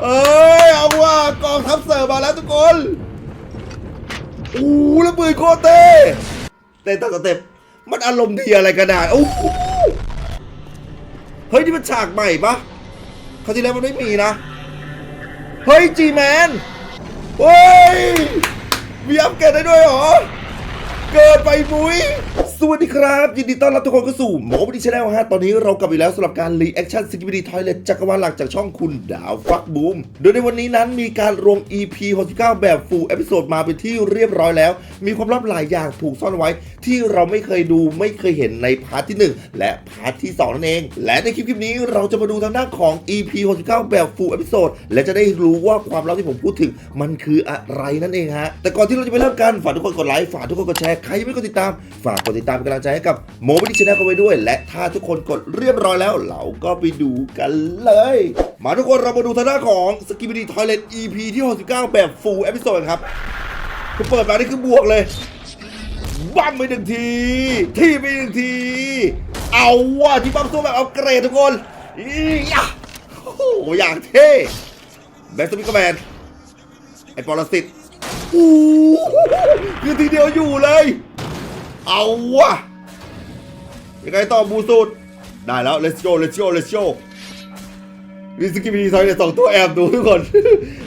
เอ้ยเอาว่ากองทัพเสิร์ฟมาแล้วทุกคนอู้แล้วปืนโคตรเต้เต้ตั้งสเต็ปมันอารมณ์ดีอะไรกันอะโอ้เฮ้ยนี่มันฉากใหม่ปะคราวที่แล้วมันไม่มีนะ เฮ้ยจีแมนเฮ้ยมีอัปเกรดได้ด้วยหรอ เกิดไปมุ้ย วัสดีครับ ยินดีต้อนรับทุกคนเข้าสู่หมอปฏิชแนลฮะตอนนี้เรากลับอีกแล้วสำหรับการรีแอคชั่นสกิปดีทอยเลตจักรวาลหลักจากช่องคุณดาวฟักบูมโดยในวันนี้นั้นมีการรวม EP 69 แบบฟูลเอพิโซดมาเป็นที่เรียบร้อยแล้ว มีความลับหลายอย่างถูกซ่อนไว้ ที่เราไม่เคยดูไม่เคยเห็นในพาร์ทที่ 1 และพาร์ทที่ 2 นั่นเอง และในคลิปคลิปนี้เราจะมาดูทางด้านของ EP 69 แบบฟูลเอพิโซดและจะได้รู้ว่าความลับที่ผมพูดถึงมันคืออะไรนั่นเองฮะแต่ก่อนที่เราจะไปเริ่มกันฝากทุกคนกดไลค์ฝากทุกคนกดแชร์ใครยังไม่กดติดตามฝากกดติดตามเป็นกำลังใจให้กับโมบิดิชแนลกันไว้ด้วย และถ้าทุกคนกดเรียบร้อยแล้ว เราก็ไปดูกันเลย มาทุกคนเรามาดูทางด้านของสกิ b ิ d ีทอยเลต EP ที่ 69 แบบฟูลเอพิโซดครับคือเปิดมานี่คือบวกเลยบั้มไปหนึ่งที ที่ไปหนึ่งที เอาว่ะที่บั้มสู้แบบเอาเกรดทุกคนอียะโอ้โหอย่างเท่แบ็กสมิกแมนไอปรสิตอู้คือทีเดียวอยู่เลย เอาวะยังไงต่อบูสูดได้แล้ว let's go let's go let's go มีสกิปดีซอยเนี่ยสองตัวแอบดูทุกคน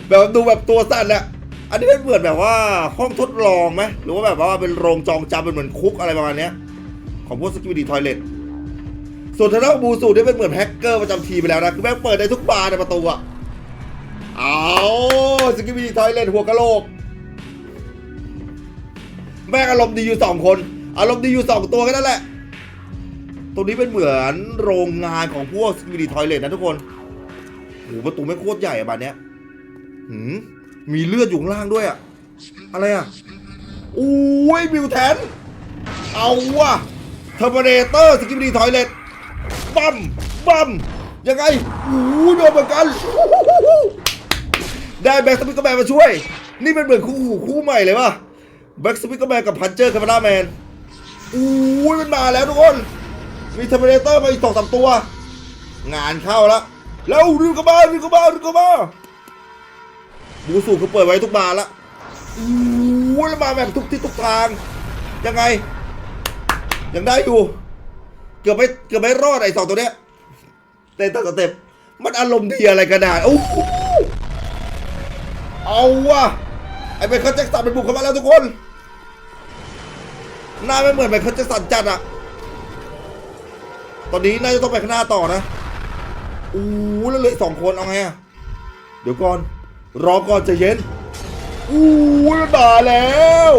แบบดูแบบตัวสั้นแหละอันนี้เป็นเหมือนแบบว่าห้องทดลองไหมหรือว่าแบบว่าเป็นโรงจองจำเป็นเหมือนคุกอะไรประมาณเนี้ยของพวกสกิปดีทอยเลตส่วนทางด้านบูสูดนี่ยเป็นเหมือนแฮกเกอร์ประจำทีมไปแล้วนะคือแม่งเปิดได้ทุกบานในประตูอะเอาสกิปดีทอยเลตหัวกะโหลก แม่งอารมณ์ดีอยู่สองคน อารมณ์ดีอยู่สองตัวแค่นั้นแหละ ตรงนี้เป็นเหมือนโรงงานของพวกสกิดีทอยเลตนะทุกคนโหประตูไม่งโคตรใหญ่อะบานเนี้ยหืมมีเลือดอยู่ข้างล่างด้วยอะอะไรอะอุ้ยมิวแทน เอาวะเทอร์มินเตอร์สกิดีทอยเลตบัมบัมยังไงอู้โดนเหมือนกัน ได้แบ็กสปิกเกอร์แมนมาช่วย นี่เป็นเหมือนคู่หูคู่ใหม่เลยป่ะแบ็กสปิกเกอร์แมนกับพันเจอร์คาร์นาแมน อู้ยมันมาแล้วทุกคน มีเทอร์มินเตอร์มาอีกสองสามตัว งานเข้าแล้วแล้วรีบกลับมารีบกลับมารีบกลับมาบูสูเขาเปิดไว้ทุกบานละอู้ยแล้วมาแบบทุกที่ทุกทาง ยังไง ยังได้อยู่ เกือบไม่เกือบไม่รอดไอ้สองตัวเนี้ยเต้นตั้งสเต็ปมันอารมณ์ดีอะไรกันอะโอ้เอาว่ะไอ้ไมเคิลแจ็คสันมันบุกเข้ามาแล้วทุกคน หน้าไม่เหมือนไมเคิลแจ็คสันจัดอะตอนนี้น่าจะต้องไปข้างหน้าต่อนะอู้แล้วเหลยสองคนเอาไงอะเดี๋ยวก่อน รอก่อนใจะเย็นอู้มันมาแล้ว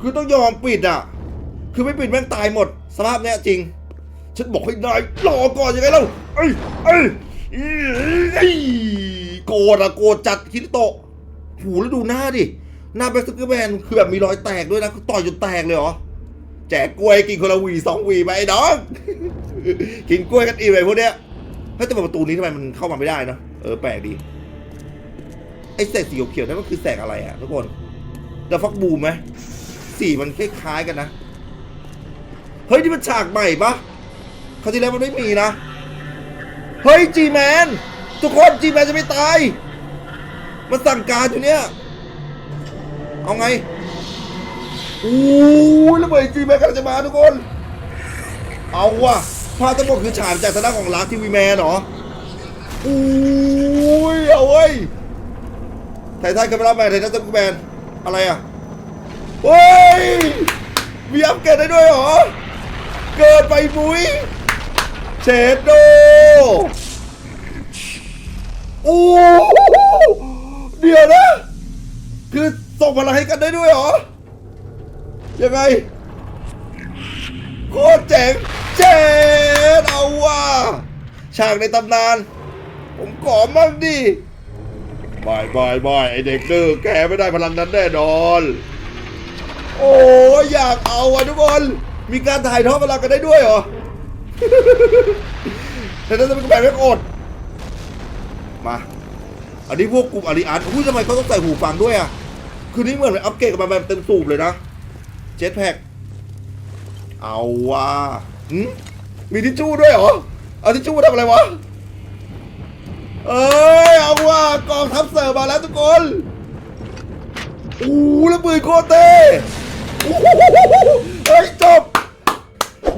คือต้องยอมปิดอะคือไม่ปิดแม่งตายหมด สภาพเนี้ยจริง ฉันบอกให้นายรอก่อนยังไงเล่าเอ้ยเอ้ยเอ้ยโกรธอะโกรธจัดคิริโตะหูแล้วดูหน้าดิ หน้าแบ็กสกิแมนคือแบบมีรอยแตกด้วยนะต่อยจนแตกเลยเหรอ แจกกล้วยกินคนละหวีสองหวีไปไอ้น้อง กินกล้วยกันอีกไปพวกเนี้ยเฮ้ยแต่ประตูนี้ทำไมมันเข้ามาไม่ได้นะเออแปลกดีไอ้แสงสีเขียวๆนั่นมันคือแสงอะไรอะทุกคนเดาฟักบูมไหมสีมันคล้ายๆกันนะ เฮ้ยนี่มันฉากใหม่ปะคราวที่แล้วมันไม่มีนะ เฮ้ยจีแมนทุกคนจีแมนจะไม่ตาย มันสั่งการอยู่เนี่ย เอาไงอู้ยแล้วเบย์จีแมกำลังจะมาทุกคน เอาว่ะภาพทั้งหมดคือฉากจากทางด้านของลาทีวีแมนเหรออู้ยเอาเว้ยไททันคาเมราแมนไททันสกูแมนอะไรอะเฮ้ยมีอัปเกรดได้ด้วยเหรอ เกิดไปมุ้ยเชดโดโอ้โหเดี๋ยวนะ คือส่งพลังให้กันได้ด้วยเหรอ ยังไง โคตรเจ๋ง เจ๋งเอาว่ะฉากในตำนาน ผมขอมั่งดิบายบายบายไอเด็กดื้อแกไม่ได้พลังนั้นแน่นอน โอ้ยอยากเอาอะทุกคน มีการถ่ายทอดพลังกันได้ด้วยเหรอ แต่ถ้าจะเป็นแบบไม่อด มา อันนี้พวกกลุ่มอาริอันอุ้ยทำไมเขาต้องใส่หูฟังด้วยอะ คือนี่เหมือนอัปเกรดกันมาแบบเต็มสูบเลยนะ เจ็ตแพ็กเอาว่ะมีทิชชู่ด้วยเหรอ เอาทิชชู่มาทำอะไรวะ เอ้ย เอาว่ะกองทัพเสิร์ฟมาแล้วทุกคนโอ้แล้วปืนโคเต้โอ้โหเฮ้ยจบ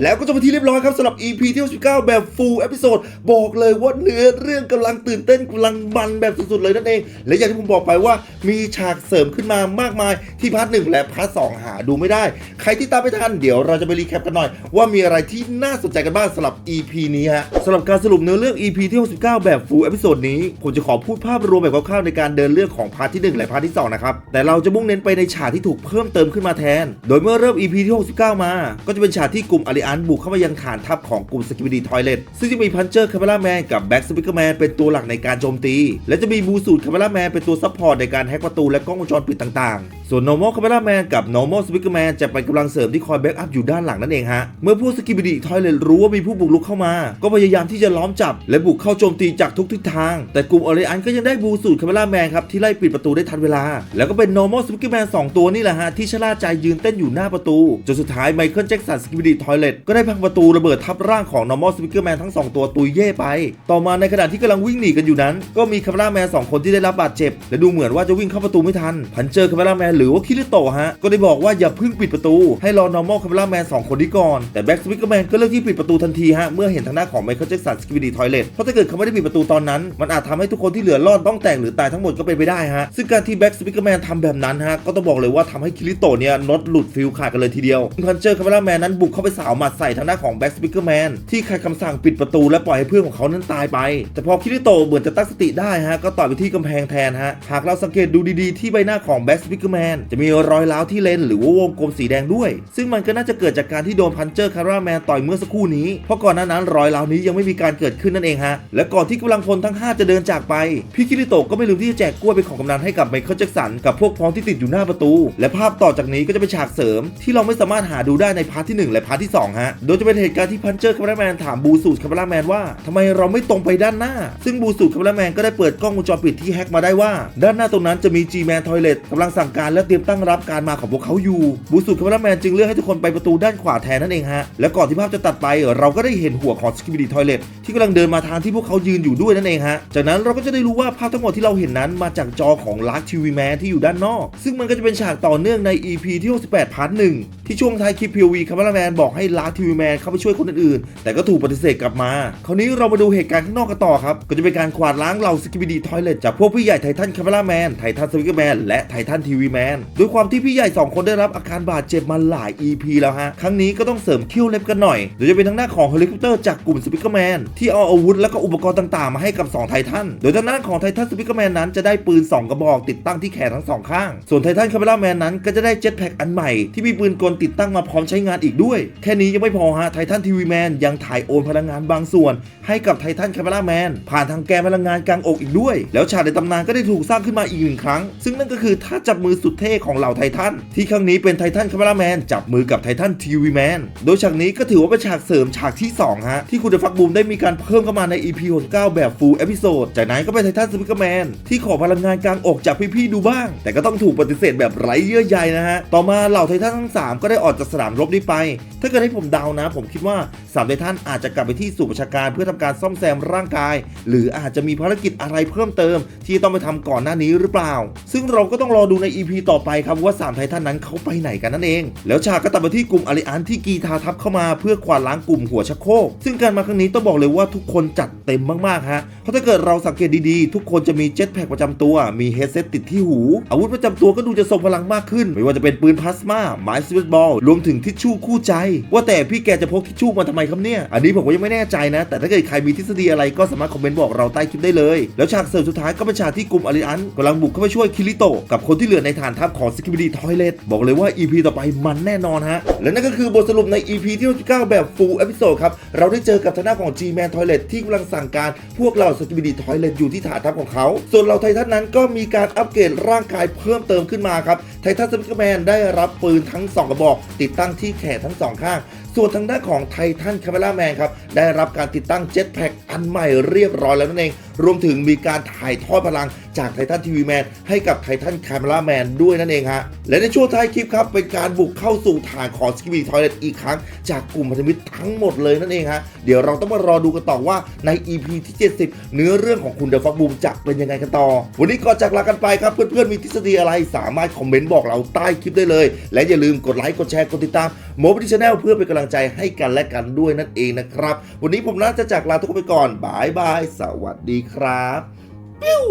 แล้วก็จะไปที่เรียบร้อยครับสำหรับ EP ที่69แบบ full episode บอกเลยว่าเนื้อเรื่องกำลังตื่นเต้นกำลังมันแบบสุดๆเลยนั่นเอง และอย่างที่ผมบอกไปว่ามีฉากเสริมขึ้นมามากมายที่พาร์ทหนึ่งและพาร์ทสองหาดูไม่ได้ ใครที่ตามไม่ทันเดี๋ยวเราจะไปรีแคปกันหน่อย ว่ามีอะไรที่น่าสนใจกันบ้างสำหรับ EP นี้ฮะสำหรับการสรุปเนื้อเรื่อง EP ที่69 แบบ full episode นี้ ผมจะขอพูดภาพรวมแบบคร่าวๆในการเดินเรื่องของพาร์ทที่หนึ่งและพาร์ทที่สองนะครับ แต่เราจะมุ่งเน้นไปในฉากที่ถูกเพิ่มเติมขึ้นมาแทน โดยเมื่อเริ่ม EP ที่69 มา ก็จะเป็นฉากที่กลุ่มอาริอันบุกเข้ามายังฐานทัพของกลุ่มสกิบดีทอยเลตซึ่งจะมีพันเจอร์คาเมล่าแมนกับแบ็กสปิเกอร์แมนเป็นตัวหลักในการโจมตี และจะมีบูสูตคาเมล่าแมนเป็นตัวซัพพอร์ตในการแฮกประตูและกล้องวงจรปิดต่างๆ ส่วน normal คาเมล่าแมนกับ normal speaker man จะเป็นกำลังเสริมที่คอยแบ็กอัพอยู่ด้านหลังนั่นเองฮะ เมื่อพวกสกิบิดีทอยเลตรู้ว่ามีผู้บุกรุกเข้ามา ก็พยายามที่จะล้อมจับ และบุกเข้าโจมตีจากทุกทิศทาง แต่กลุ่มออริอันก็ยังได้บูสูตคาเมล่าแมนครับที่ไล่ปิดประตูได้ทันเวลา แล้วก็เป็น normal speaker man สองตัวนี่แหละฮะที่ชะล่าใจยืนเต้นอยู่หน้าประตูจนสุดท้ายไมเคิลแจ็คสันสกิบิดีทอยเลตก็ได้พังประตูระเบิดทับร่างของ normal speaker man ทั้งสองตัวตุยเย่ไป ต่อมาในขณะที่กำลังวิ่งหนีกันอยู่นั้น ก็มีคาเมล่าแมนสองคนที่ได้รับบาดเจ็บและดูเหมือนว่าจะวิ่งเข้าประตูไม่ทันพันเจอคาเมล่าแมนหรืรือว่าคิริโตะฮะ ก็ได้บอกว่าอย่าเพิ่งปิดประตู ให้รอ normal คาเมล่าแมนสองคนนี้ก่อน แต่แบ็กสปิกเกอร์แมนก็เลือกที่ปิดประตูทันทีฮะ เมื่อเห็นทางหน้าของไมเคิลแจ็คสันสกิบิดีทอยเลตเพราะถ้าเกิดเขาไม่ได้ปิดประตูตอนนั้น มันอาจทำให้ทุกคนที่เหลือรอดต้องแตกหรือตายทั้งหมดก็เป็นไปได้ฮะ ซึ่งการที่แบ็กสปิกเกอร์แมนทำแบบนั้นฮะ ก็ต้องบอกเลยว่าทำให้คิริโตะเนี่ยน็อตหลุดฟิลขาดกันเลยทีเดียวพันเจอร์คาเมล่าแมนนั้นบุกเข้าไปสาวหมัดใส่ทางหน้าของแบ็กสปิกเกอร์แมนที่ขัดคำสั่งปิดประตูและปล่อยให้เพื่อนของเขานั้นตายไป แต่พอคิริโตะเหมือนจะตั้งสติได้ฮะก็ต่อยไปที่กำแพงแทนฮะหากเราสังเกตดูดีๆที่ใบหน้าของแบ็กสปิกเกอร์แมนจะมีรอยร้าวที่เลนหรือว่าวงกลมสีแดงด้วย ซึ่งมันก็น่าจะเกิดจากการที่โดนพันเจอร์คาราแมนต่อยเมื่อสักครู่นี้ เพราะก่อนหน้านั้นรอยร้าวนี้ยังไม่มีการเกิดขึ้นนั่นเองฮะ และก่อนที่กำลังพลทั้ง 5 จะเดินจากไปพี่คิริโตะก็ไม่ลืมที่จะแจกกล้วยเป็นของกำนันให้กับไมเคิลแจ็คสันกับพวกพ้องที่ติดอยู่หน้าประตู และภาพต่อจากนี้ก็จะเป็นฉากเสริม ที่เราไม่สามารถหาดูได้ในพาร์ทที่หนึ่งและพาร์ทที่สองฮะโดยจะเป็นเหตุการณ์ที่พันเจอร์คาราแมนถามบูสูตคาราแมนว่าทำไมเราไม่ตรงไปด้านหน้า ซึ่งบูสูตคาราแมนก็ได้เปิดกล้องวงจรปิดที่แฮ็กมาได้ว่า ด้านหน้าตรงนั้นจะมี G-Man Toilet กำลังสั่งการและเตรียมตั้งรับการมาของพวกเขาอยู่ บูสูตคาราแมนจึงเลือกให้ทุกคนไปประตูด้านขวาแทนนั่นเองฮะ และก่อนที่ภาพจะตัดไป เราก็ได้เห็นหัวของ Skibidi Toilet ที่กำลังเดินมาทางที่พวกเขายืนอยู่ด้วยนั่นเองฮะ จากนั้นเราก็จะได้รู้ว่าภาพทั้งหมดที่เราเห็นนั้นมาจากจอของลักทีวีแมนที่อยู่ด้านนอก ซึ่งมันก็จะเป็นฉากต่อเนื่องใน EP ที่ 68พาร์ทหนึ่งที่ช่วงท้ายคลิป POV คาร์แมนบอกให้ลักทีวีแมนเข้าไปช่วยคนอื่นๆ แต่ก็ถูกปฏิเสธกลับมา คราวนี้เรามาดูเหตุการณ์ข้างนอกกันต่อครับก็จะเป็นการกวาดล้างเหล่าสกิบิดีทอยเลตจากพวกพี่ใหญ่ไททันคาร์แมนไททันสวิกเกอร์แมนและไททันทีวีแมนด้วยความที่พี่ใหญ่สองคนได้รับอาการบาดเจ็บมาหลาย EP แล้วฮะ ครั้งนี้ก็ต้องเสริมเขี้ยวเล็บกันหน่อยโดยจะเป็นทางหน้าของเฮลิคอปเตอร์จากกลุ่มสปิกเกอร์แมนที่เอาอาวุธและก็อุปกรณ์ต่างๆ มาให้กับ 2 ไททันโดยทางด้านของไททันสปิกเกอร์แมนนั้นจะได้ปืน 2 กระบอกติดตั้งที่แขนทั้งสองข้าง ส่วนไททันคาร์แมนนั้นก็จะได้เจ็ตแพ็กอันใหม่ที่มีปืนกลติดตั้งมาพร้อมใช้งานอีกด้วย แค่นี้ยังไม่พอฮะไททันทีวีแมนยังถ่ายโอนพลังงานบางส่วน ให้กับไททันคาร์แมนผ่านทางแกนพลังงานกลางอกอีกด้วย แล้วฉากในตำนานก็ได้ถูกสร้างขึ้นมาอีกหนึ่งครั้ง ซึ่งนั่นก็คือท่าจับมือสุดเท่ของเหล่าไททันที่ครั้งนี้เป็นไททันคาร์แมนจับมือกับไททันทีวีแมนโดยฉากนี้ก็ถือว่าเป็นฉากเสริมฉากที่สองฮะ ที่คุณเดฟักบูมได้มีการเพิ่มเข้ามาใน EP 69แบบ full episode จากนั้นก็เป็นไททันสปิกเกอร์แมนที่ขอพลังงานกลางอกจากพี่ๆดูบ้าง แต่ก็ต้องถูกปฏิเสธแบบไร้เยื่อใยนะฮะ ต่อมาเหล่าไททันทั้ง 3 ก็ได้ออกจากสนามรบนี้ไป ถ้าเกิดให้ผมเดานะ ผมคิดว่าสามไททันอาจจะกลับไปที่สู่ประชาการเพื่อทำการซ่อมแซมร่างกาย หรืออาจจะมีภารกิจอะไรเพิ่มเติม ที่ต้องไปทำก่อนหน้านี้หรือเปล่า ซึ่งเราก็ต้องรอดูใน EP ต่อไปครับว่าสามไททันนั้นเขาไปไหนกันนั่นเอง แล้วฉากก็ตัดมาที่กลุ่มอาริอันที่กีทาทับเข้ามาเพื่อกวาดล้างกลุ่มหัวชักโครกซึ่งการมาครั้งนี้ต้องบอกเลยว่าทุกคนจัดเต็มมากๆฮะเพราะถ้าเกิดเราสังเกตดีๆ ทุกคนจะมีเจ็ตแพ็กประจำตัว มีเฮดเซตติดที่หู อาวุธประจำตัวก็ดูจะทรงพลังมากขึ้น ไม่ว่าจะเป็นปืนพลาสมาไม้สวิตบอลรวมถึงทิชชู่คู่ใจ ว่าแต่พี่แกจะพกทิชชู่มาทำไมครับเนี่ย อันนี้ผมก็ยังไม่แน่ใจนะ แต่ถ้าเกิดใครมีทฤษฎีอะไรก็สามารถคอมเมนต์บอกเราใต้คลิปได้เลย แล้วฉากเสริมสุดท้ายก็เป็นฉากที่กลุ่มอาริอันกำลังบุกเข้าไปช่วยคิริโตกับคนที่เหลือในฐานทัพของสกิบิดีทอยเลตบอกเลยว่า EP ต่อไปมันแน่นอนฮะ และนั่นก็คือบทสรุปใน EP ที่69แบบ full episode ครับ เราได้เจอกับทางหน้าของ G-Man Toilet ที่กำลังสั่งการพวกเราสกิบิดีทอยเลตอยู่ที่ฐานทัพของเขา ส่วนเราไททันนั้นก็มีการอัปเกรดร่างกายเพิ่มเติมขึ้นมาครับไททันสปิกแมนได้รับปืนทั้ง 2 กระบอก ติดตั้งที่แขนทั้งสองข้างส่วนทางด้านของไททันคาเมล่าแมนครับ ได้รับการติดตั้งเจ็ตแพ็กอันใหม่เรียบร้อยแล้วนั่นเอง รวมถึงมีการถ่ายทอดพลังจากไททันทีวีแมนให้กับไททันคาเมล่าแมนด้วยนั่นเองฮะ และในช่วงท้ายคลิปครับเป็นการบุกเข้าสู่ฐานของสกิบีทอยเลตอีกครั้ง จากกลุ่มพันธมิตรทั้งหมดเลยนั่นเองฮะ เดี๋ยวเราต้องมารอดูกันต่อว่าใน EP ที่ 70 เนื้อเรื่องของคุณเดอะฟ็อกบูมจะเป็นยังไงกันต่อ วันนี้ก่อนจากลากันไปครับเพื่อนๆมีทฤษฎีอะไรสามารถคอมเมนต์บอกเราใต้คลิปได้เลย และอย่าลืมกดไลค์กดแชร์กดติดตามโมบิลิชแนลเพื่อเป็นกำลังใจให้กันและกันด้วยนั่นเองนะครับวันนี้ผมน่าจะจากลาทุกคนไปก่อนบายบายสวัสดีครับปิ้ว